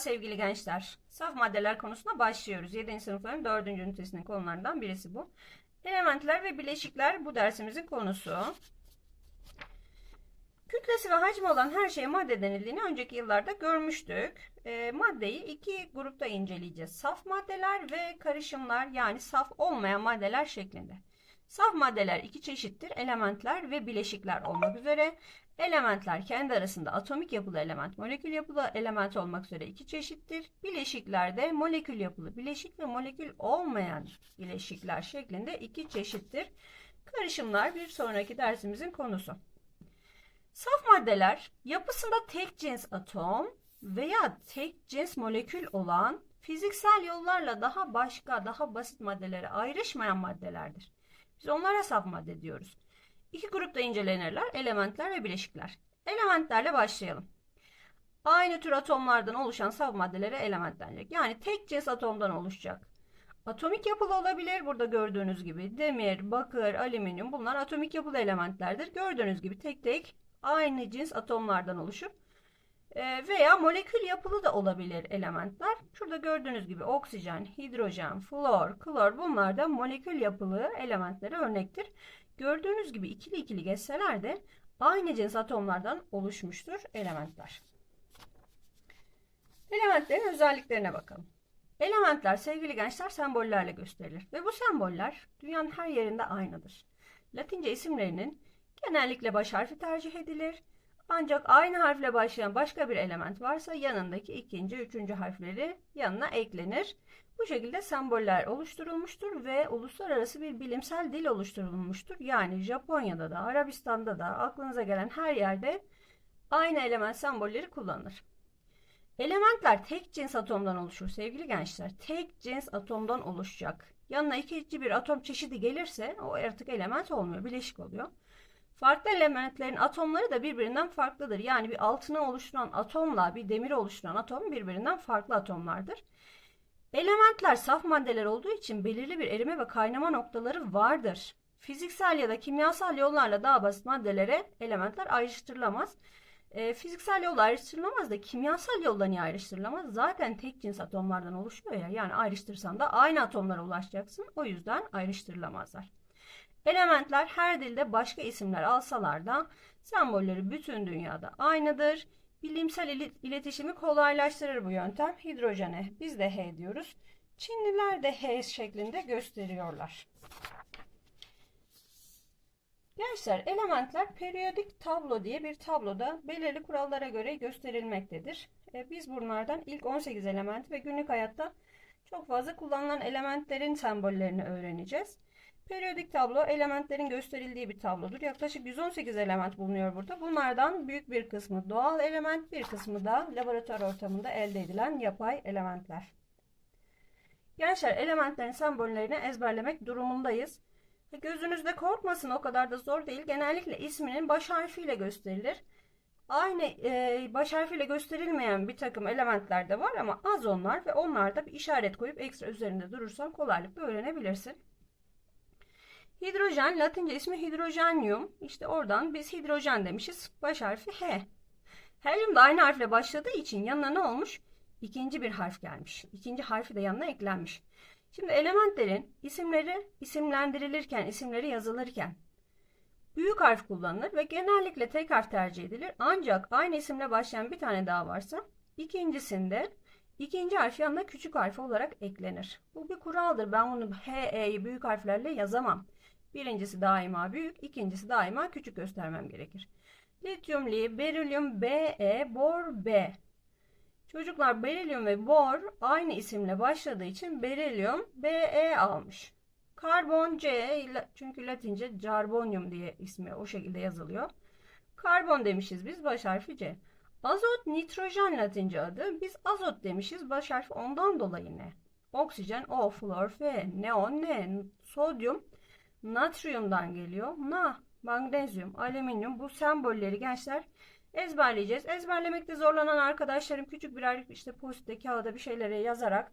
Sevgili gençler. Saf maddeler konusuna başlıyoruz. 7. sınıfların 4. ünitesinin konularından birisi bu. Elementler ve bileşikler bu dersimizin konusu. Kütlesi ve hacmi olan her şeye madde denildiğini önceki yıllarda görmüştük. E, maddeyi iki grupta inceleyeceğiz. Saf maddeler ve karışımlar yani saf olmayan maddeler şeklinde. Saf maddeler iki çeşittir. Elementler ve bileşikler olmak üzere. Elementler kendi arasında atomik yapılı element, molekül yapılı element olmak üzere iki çeşittir. Bileşikler de molekül yapılı bileşik ve molekül olmayan bileşikler şeklinde iki çeşittir. Karışımlar bir sonraki dersimizin konusu. Saf maddeler yapısında tek cins atom veya tek cins molekül olan fiziksel yollarla daha başka, daha basit maddelere ayrışmayan maddelerdir. Biz onlara saf madde diyoruz. İki grupta incelenirler. Elementler ve bileşikler. Elementlerle başlayalım. Aynı tür atomlardan oluşan saf maddelere element denecek. Yani tek cins atomdan oluşacak. Atomik yapılı olabilir. Burada gördüğünüz gibi demir, bakır, alüminyum bunlar atomik yapılı elementlerdir. Gördüğünüz gibi tek tek aynı cins atomlardan oluşup e, veya molekül yapılı da olabilir elementler. Şurada gördüğünüz gibi oksijen, hidrojen, flor, klor bunlar da molekül yapılı elementlere örnektir. Gördüğünüz gibi ikili ikili geçseler de aynı cins atomlardan oluşmuştur elementler. Elementlerin özelliklerine bakalım. Elementler sevgili gençler sembollerle gösterilir ve bu semboller dünyanın her yerinde aynıdır. Latince isimlerinin genellikle baş harfi tercih edilir. Ancak aynı harfle başlayan başka bir element varsa yanındaki ikinci, üçüncü harfleri yanına eklenir. Bu şekilde semboller oluşturulmuştur ve uluslararası bir bilimsel dil oluşturulmuştur. Yani Japonya'da da, Arabistan'da da aklınıza gelen her yerde aynı element sembolleri kullanılır. Elementler tek cins atomdan oluşur sevgili gençler. Tek cins atomdan oluşacak. Yanına ikinci bir atom çeşidi gelirse o artık element olmuyor, bileşik oluyor. Farklı elementlerin atomları da birbirinden farklıdır. Yani bir altını oluşturan atomla bir demiri oluşturan atom birbirinden farklı atomlardır. Elementler saf maddeler olduğu için belirli bir erime ve kaynama noktaları vardır. Fiziksel ya da kimyasal yollarla daha basit maddelere elementler ayrıştırılamaz. E, fiziksel yolla ayrıştırılamaz da kimyasal yolla niye ayrıştırılamaz? Zaten tek cins atomlardan oluşuyor ya. Yani ayrıştırsan da aynı atomlara ulaşacaksın. O yüzden ayrıştırılamazlar. Elementler her dilde başka isimler alsalar da sembolleri bütün dünyada aynıdır. Bilimsel iletişimi kolaylaştırır bu yöntem. Hidrojene biz de H diyoruz. Çinliler de H şeklinde gösteriyorlar. Gençler elementler periyodik tablo diye bir tabloda belirli kurallara göre gösterilmektedir. E, biz bunlardan ilk 18 element ve günlük hayatta çok fazla kullanılan elementlerin sembollerini öğreneceğiz. Periyodik tablo elementlerin gösterildiği bir tablodur. Yaklaşık 118 element bulunuyor burada. Bunlardan büyük bir kısmı doğal element, bir kısmı da laboratuvar ortamında elde edilen yapay elementler. Gençler elementlerin sembollerini ezberlemek durumundayız. Gözünüzde korkmasın o kadar da zor değil. Genellikle isminin baş harfiyle gösterilir. Aynı e, baş harfiyle gösterilmeyen bir takım elementler de var ama az onlar ve onlarda bir işaret koyup ekstra üzerinde durursan kolaylıkla öğrenebilirsin. Hidrojen Latince ismi hidrojenium. İşte oradan biz hidrojen demişiz. Baş harfi H. Helyum da aynı harfle başladığı için yanına ne olmuş? İkinci bir harf gelmiş. İkinci harfi de yanına eklenmiş. Şimdi elementlerin isimleri isimlendirilirken, isimleri yazılırken büyük harf kullanılır ve genellikle tek harf tercih edilir. Ancak aynı isimle başlayan bir tane daha varsa ikincisinde ikinci harf yanına küçük harf olarak eklenir. Bu bir kuraldır. Ben bunu H, E'yi büyük harflerle yazamam. Birincisi daima büyük, ikincisi daima küçük göstermem gerekir. Lityum Li, berilyum Be, bor B. Çocuklar berilyum ve bor aynı isimle başladığı için berilyum Be almış. Karbon C çünkü Latince carbonium diye ismi o şekilde yazılıyor. Karbon demişiz biz baş harfi C. Azot nitrojen Latince adı. Biz azot demişiz baş harfi ondan dolayı ne? Oksijen O, flor F, neon ne? Sodyum natriumdan geliyor. Na, magnezyum, alüminyum bu sembolleri gençler ezberleyeceğiz. Ezberlemekte zorlanan arkadaşlarım küçük birer işte post kağıda bir şeylere yazarak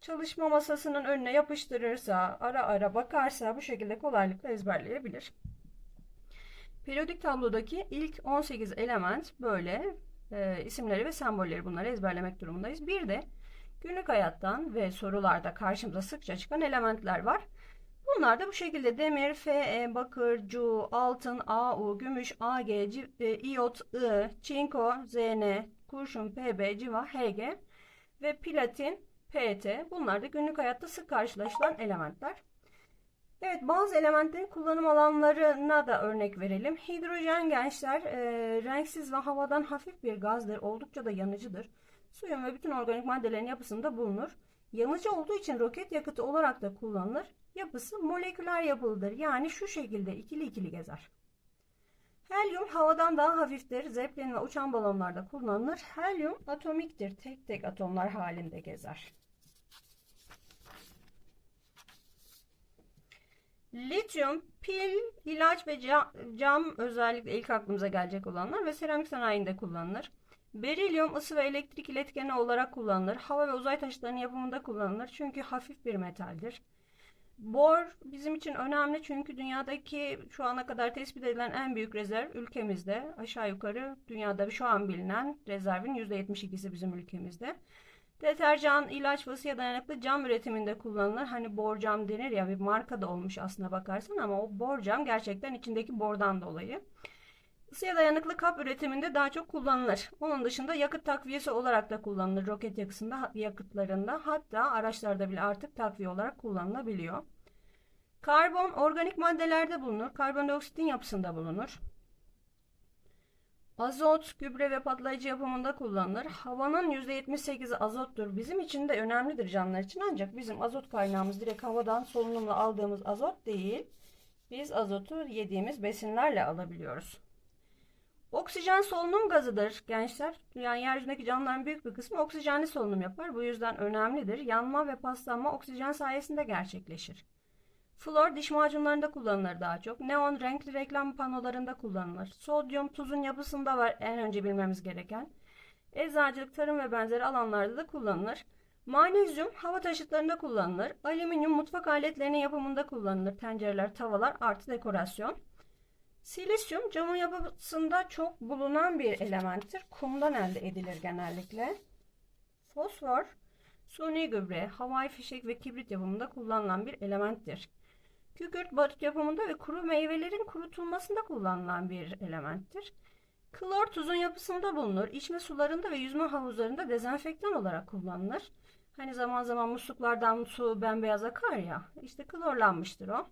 çalışma masasının önüne yapıştırırsa, ara ara bakarsa bu şekilde kolaylıkla ezberleyebilir. Periyodik tablodaki ilk 18 element böyle e, isimleri ve sembolleri bunları ezberlemek durumundayız. Bir de günlük hayattan ve sorularda karşımıza sıkça çıkan elementler var. Bunlar da bu şekilde demir, Fe, bakır, Cu, altın, Au, gümüş, Ag, e, iot, I, çinko, Zn, kurşun, Pb, civa, Hg ve platin, Pt. Bunlar da günlük hayatta sık karşılaşılan elementler. Evet bazı elementlerin kullanım alanlarına da örnek verelim. Hidrojen gençler e, renksiz ve havadan hafif bir gazdır. Oldukça da yanıcıdır. Suyun ve bütün organik maddelerin yapısında bulunur. Yanıcı olduğu için roket yakıtı olarak da kullanılır. Yapısı moleküler yapılıdır. Yani şu şekilde ikili ikili gezer. Helyum havadan daha hafiftir. Zeppelin ve uçan balonlarda kullanılır. Helyum atomiktir. Tek tek atomlar halinde gezer. Lityum, pil, ilaç ve ca- cam özellikle ilk aklımıza gelecek olanlar ve seramik sanayinde kullanılır. Berilyum ısı ve elektrik iletkeni olarak kullanılır. Hava ve uzay taşıtlarının yapımında kullanılır çünkü hafif bir metaldir. Bor bizim için önemli çünkü dünyadaki şu ana kadar tespit edilen en büyük rezerv ülkemizde. Aşağı yukarı dünyada şu an bilinen rezervin %72'si bizim ülkemizde. Deterjan, ilaç ve ısıya dayanıklı cam üretiminde kullanılır. Hani bor cam denir ya bir marka da olmuş aslına bakarsan ama o bor cam gerçekten içindeki bordan dolayı. Isıya dayanıklı kap üretiminde daha çok kullanılır. Onun dışında yakıt takviyesi olarak da kullanılır roket yakısında, yakıtlarında. Hatta araçlarda bile artık takviye olarak kullanılabiliyor. Karbon organik maddelerde bulunur. Karbondioksitin yapısında bulunur. Azot, gübre ve patlayıcı yapımında kullanılır. Havanın %78'i azottur. Bizim için de önemlidir canlılar için ancak bizim azot kaynağımız direkt havadan solunumla aldığımız azot değil. Biz azotu yediğimiz besinlerle alabiliyoruz. Oksijen solunum gazıdır gençler. Yani yeryüzündeki canlıların büyük bir kısmı oksijenli solunum yapar. Bu yüzden önemlidir. Yanma ve paslanma oksijen sayesinde gerçekleşir. Flor diş macunlarında kullanılır daha çok. Neon renkli reklam panolarında kullanılır. Sodyum tuzun yapısında var en önce bilmemiz gereken. Eczacılık, tarım ve benzeri alanlarda da kullanılır. Manezyum hava taşıtlarında kullanılır. Alüminyum mutfak aletlerinin yapımında kullanılır. Tencereler, tavalar artı dekorasyon. Silisyum camın yapısında çok bulunan bir elementtir. Kumdan elde edilir genellikle. Fosfor, suni gübre, havai fişek ve kibrit yapımında kullanılan bir elementtir. Kükürt barut yapımında ve kuru meyvelerin kurutulmasında kullanılan bir elementtir. Klor tuzun yapısında bulunur. İçme sularında ve yüzme havuzlarında dezenfektan olarak kullanılır. Hani zaman zaman musluklardan su bembeyaz akar ya. İşte klorlanmıştır o.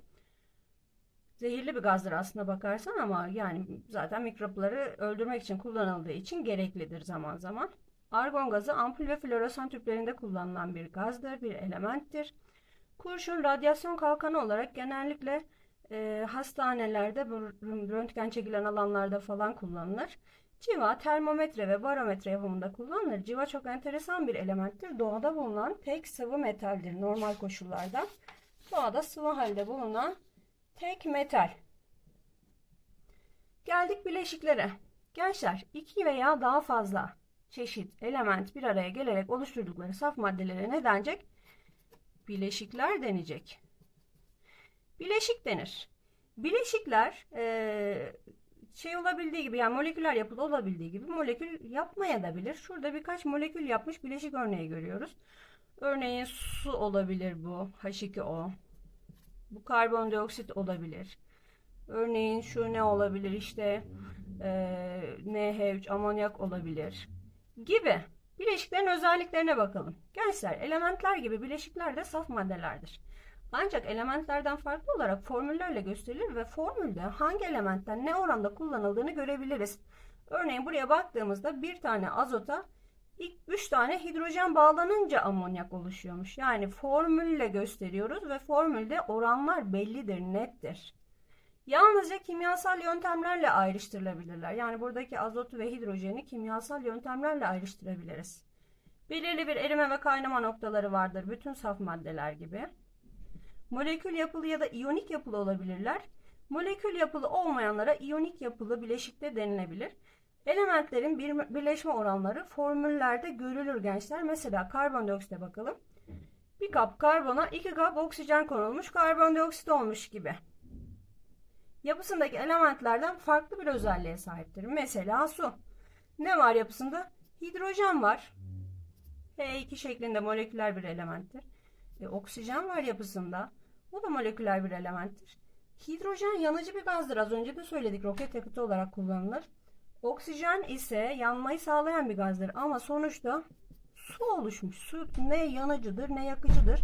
Zehirli bir gazdır aslına bakarsan ama yani zaten mikropları öldürmek için kullanıldığı için gereklidir zaman zaman. Argon gazı ampul ve floresan tüplerinde kullanılan bir gazdır, bir elementtir. Kurşun radyasyon kalkanı olarak genellikle e, hastanelerde, röntgen çekilen alanlarda falan kullanılır. Civa termometre ve barometre yapımında kullanılır. Civa çok enteresan bir elementtir. Doğada bulunan tek sıvı metaldir normal koşullarda. Doğada sıvı halde bulunan tek metal. Geldik bileşiklere. Gençler iki veya daha fazla çeşit element bir araya gelerek oluşturdukları saf maddelere ne denecek? Bileşikler denecek. Bileşik denir. Bileşikler e, şey olabildiği gibi yani moleküler yapıda olabildiği gibi molekül yapmaya da bilir. Şurada birkaç molekül yapmış bileşik örneği görüyoruz. Örneğin su olabilir bu H2O. Bu karbondioksit olabilir. Örneğin şu ne olabilir işte e, NH3 amonyak olabilir gibi. Bileşiklerin özelliklerine bakalım. Gençler elementler gibi bileşikler de saf maddelerdir. Ancak elementlerden farklı olarak formüllerle gösterilir ve formülde hangi elementten ne oranda kullanıldığını görebiliriz. Örneğin buraya baktığımızda bir tane azota ilk 3 tane hidrojen bağlanınca amonyak oluşuyormuş. Yani formülle gösteriyoruz ve formülde oranlar bellidir, nettir. Yalnızca kimyasal yöntemlerle ayrıştırılabilirler. Yani buradaki azotu ve hidrojeni kimyasal yöntemlerle ayrıştırabiliriz. Belirli bir erime ve kaynama noktaları vardır bütün saf maddeler gibi. Molekül yapılı ya da iyonik yapılı olabilirler. Molekül yapılı olmayanlara iyonik yapılı bileşikte denilebilir. Elementlerin bir, birleşme oranları formüllerde görülür gençler. Mesela karbondioksite bakalım. Bir kap karbona iki kap oksijen konulmuş karbondioksit olmuş gibi. Yapısındaki elementlerden farklı bir özelliğe sahiptir. Mesela su. Ne var yapısında? Hidrojen var. H2 şeklinde moleküler bir elementtir. E, oksijen var yapısında. O da moleküler bir elementtir. Hidrojen yanıcı bir gazdır. Az önce de söyledik. Roket yakıtı olarak kullanılır. Oksijen ise yanmayı sağlayan bir gazdır. Ama sonuçta su oluşmuş. Su ne yanıcıdır ne yakıcıdır.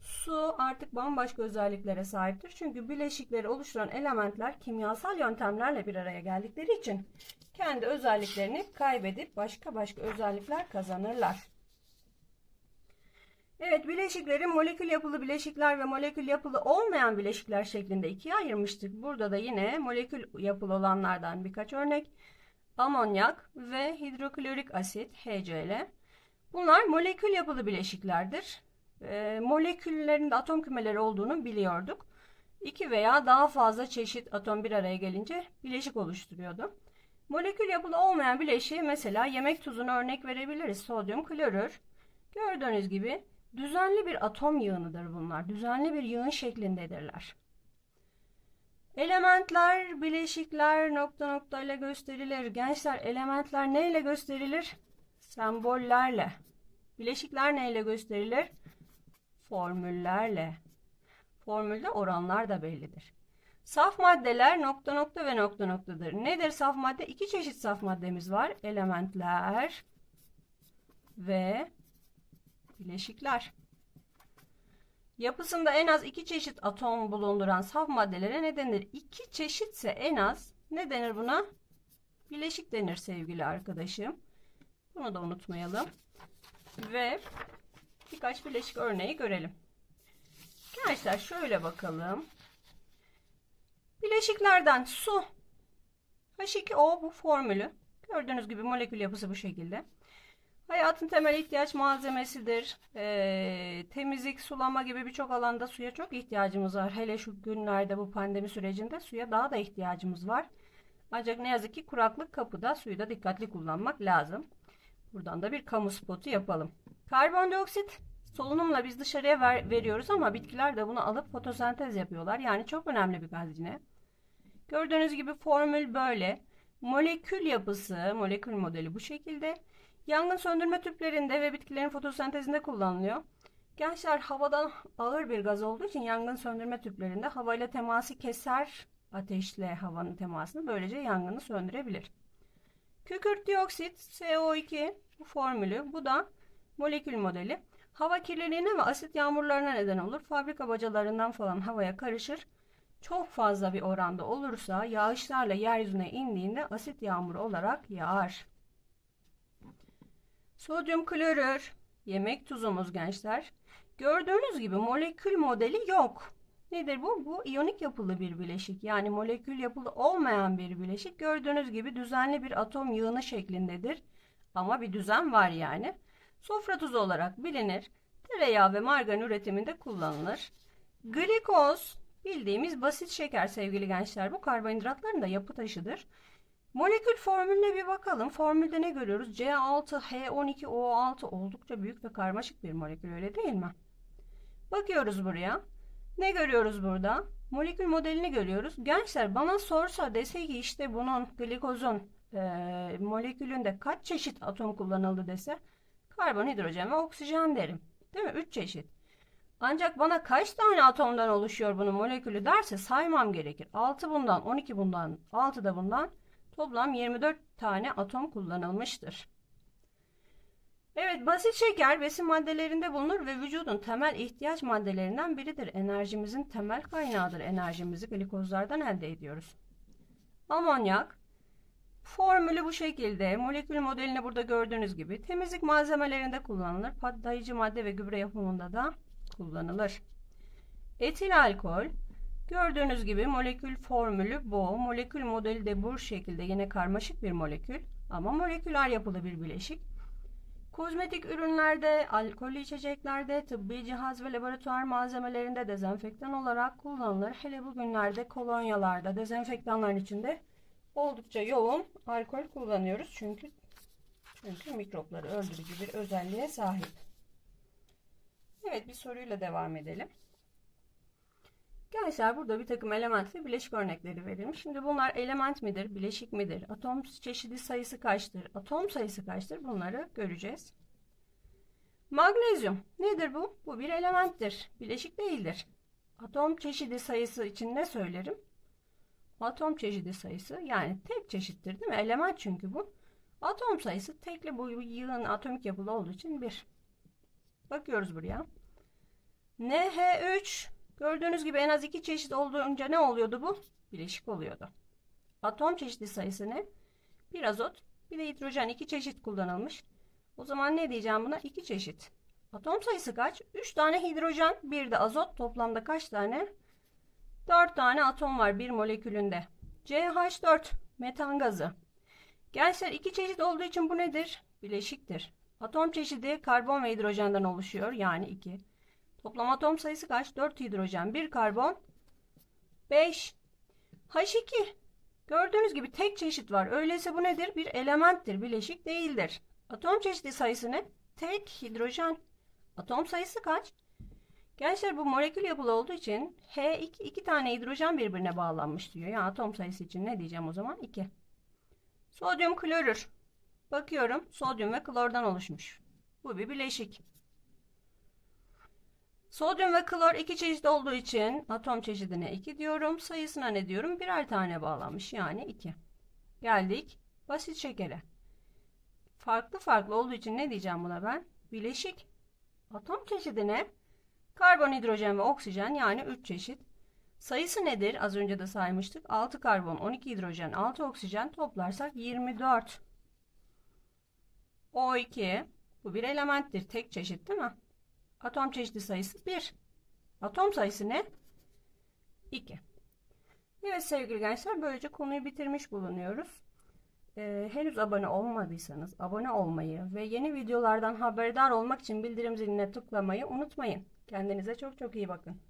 Su artık bambaşka özelliklere sahiptir. Çünkü bileşikleri oluşturan elementler kimyasal yöntemlerle bir araya geldikleri için kendi özelliklerini kaybedip başka başka özellikler kazanırlar. Evet, bileşikleri molekül yapılı bileşikler ve molekül yapılı olmayan bileşikler şeklinde ikiye ayırmıştık. Burada da yine molekül yapılı olanlardan birkaç örnek. Amonyak ve hidroklorik asit HCl. Bunlar molekül yapılı bileşiklerdir. E, moleküllerin de atom kümeleri olduğunu biliyorduk. İki veya daha fazla çeşit atom bir araya gelince bileşik oluşturuyordu. Molekül yapılı olmayan bileşiğe mesela yemek tuzunu örnek verebiliriz. Sodyum klorür. Gördüğünüz gibi düzenli bir atom yığınıdır bunlar. Düzenli bir yığın şeklindedirler. Elementler, bileşikler nokta nokta ile gösterilir. Gençler elementler neyle gösterilir? Sembollerle. Bileşikler neyle gösterilir? Formüllerle. Formülde oranlar da bellidir. Saf maddeler nokta nokta ve nokta noktadır. Nedir saf madde? İki çeşit saf maddemiz var. Elementler ve bileşikler. Yapısında en az iki çeşit atom bulunduran saf maddelere ne denir? İki çeşitse en az ne denir buna? Bileşik denir sevgili arkadaşım. Bunu da unutmayalım. Ve birkaç bileşik örneği görelim. Gençler şöyle bakalım. Bileşiklerden su H2O bu formülü. Gördüğünüz gibi molekül yapısı bu şekilde. Hayatın temel ihtiyaç malzemesidir. Ee, temizlik, sulama gibi birçok alanda suya çok ihtiyacımız var. Hele şu günlerde bu pandemi sürecinde suya daha da ihtiyacımız var. Ancak ne yazık ki kuraklık kapıda suyu da dikkatli kullanmak lazım. Buradan da bir kamu spotu yapalım. Karbondioksit solunumla biz dışarıya ver, veriyoruz ama bitkiler de bunu alıp fotosentez yapıyorlar. Yani çok önemli bir gaz yine. Gördüğünüz gibi formül böyle. Molekül yapısı, molekül modeli bu şekilde. Yangın söndürme tüplerinde ve bitkilerin fotosentezinde kullanılıyor. Gençler havadan ağır bir gaz olduğu için yangın söndürme tüplerinde havayla teması keser ateşle havanın temasını böylece yangını söndürebilir. Kükürt dioksit CO2 bu formülü bu da molekül modeli. Hava kirliliğine ve asit yağmurlarına neden olur. Fabrika bacalarından falan havaya karışır. Çok fazla bir oranda olursa yağışlarla yeryüzüne indiğinde asit yağmuru olarak yağar. Sodyum klorür, yemek tuzumuz gençler. Gördüğünüz gibi molekül modeli yok. Nedir bu? Bu iyonik yapılı bir bileşik. Yani molekül yapılı olmayan bir bileşik. Gördüğünüz gibi düzenli bir atom yığını şeklindedir. Ama bir düzen var yani. Sofra tuzu olarak bilinir. Tereyağı ve margarin üretiminde kullanılır. Glikoz bildiğimiz basit şeker sevgili gençler. Bu karbonhidratların da yapı taşıdır. Molekül formülüne bir bakalım. Formülde ne görüyoruz? C6H12O6 oldukça büyük ve karmaşık bir molekül öyle değil mi? Bakıyoruz buraya. Ne görüyoruz burada? Molekül modelini görüyoruz. Gençler bana sorsa dese ki işte bunun glikozun e, molekülünde kaç çeşit atom kullanıldı dese karbon, hidrojen ve oksijen derim. Değil mi? 3 çeşit. Ancak bana kaç tane atomdan oluşuyor bunun molekülü derse saymam gerekir. 6 bundan, 12 bundan, 6 da bundan toplam 24 tane atom kullanılmıştır. Evet, basit şeker besin maddelerinde bulunur ve vücudun temel ihtiyaç maddelerinden biridir. Enerjimizin temel kaynağıdır. Enerjimizi glikozlardan elde ediyoruz. Amonyak formülü bu şekilde. Molekül modelini burada gördüğünüz gibi temizlik malzemelerinde kullanılır. Patlayıcı madde ve gübre yapımında da kullanılır. Etil alkol gördüğünüz gibi molekül formülü bu. Molekül modeli de bu şekilde yine karmaşık bir molekül ama moleküler yapılı bir bileşik. Kozmetik ürünlerde, alkollü içeceklerde, tıbbi cihaz ve laboratuvar malzemelerinde dezenfektan olarak kullanılır. Hele bugünlerde kolonyalarda, dezenfektanların içinde oldukça yoğun alkol kullanıyoruz. Çünkü çünkü mikropları öldürücü bir özelliğe sahip. Evet bir soruyla devam edelim. Gençler burada bir takım element ve bileşik örnekleri verilmiş. Şimdi bunlar element midir, bileşik midir, atom çeşidi sayısı kaçtır, atom sayısı kaçtır bunları göreceğiz. Magnezyum nedir bu? Bu bir elementtir, bileşik değildir. Atom çeşidi sayısı için ne söylerim? Atom çeşidi sayısı yani tek çeşittir değil mi? Element çünkü bu. Atom sayısı tekli bu yığın atomik yapılı olduğu için bir. Bakıyoruz buraya. NH3 gördüğünüz gibi en az iki çeşit olduğunca ne oluyordu bu? Bileşik oluyordu. Atom çeşidi sayısı ne? Bir azot, bir de hidrojen iki çeşit kullanılmış. O zaman ne diyeceğim buna? İki çeşit. Atom sayısı kaç? Üç tane hidrojen, bir de azot. Toplamda kaç tane? Dört tane atom var bir molekülünde. CH4 metan gazı. Gençler iki çeşit olduğu için bu nedir? Bileşiktir. Atom çeşidi karbon ve hidrojenden oluşuyor. Yani 2. Toplam atom sayısı kaç? 4 hidrojen, 1 karbon, 5. H2. Gördüğünüz gibi tek çeşit var. Öyleyse bu nedir? Bir elementtir. Bileşik değildir. Atom çeşidi sayısı ne? Tek hidrojen. Atom sayısı kaç? Gençler bu molekül yapılı olduğu için H2 iki tane hidrojen birbirine bağlanmış diyor. Yani atom sayısı için ne diyeceğim o zaman? 2. Sodyum klorür. Bakıyorum sodyum ve klordan oluşmuş. Bu bir bileşik. Sodyum ve klor iki çeşit olduğu için atom çeşidine 2 diyorum. Sayısına ne diyorum? Birer tane bağlanmış yani 2. Geldik basit şekere. Farklı farklı olduğu için ne diyeceğim buna ben? Bileşik. Atom çeşidine karbon, hidrojen ve oksijen yani 3 çeşit. Sayısı nedir? Az önce de saymıştık. 6 karbon, 12 hidrojen, 6 oksijen toplarsak 24. O2 bu bir elementtir. Tek çeşit değil mi? Atom çeşidi sayısı 1. Atom sayısı ne? 2. Evet sevgili gençler böylece konuyu bitirmiş bulunuyoruz. Ee, henüz abone olmadıysanız abone olmayı ve yeni videolardan haberdar olmak için bildirim ziline tıklamayı unutmayın. Kendinize çok çok iyi bakın.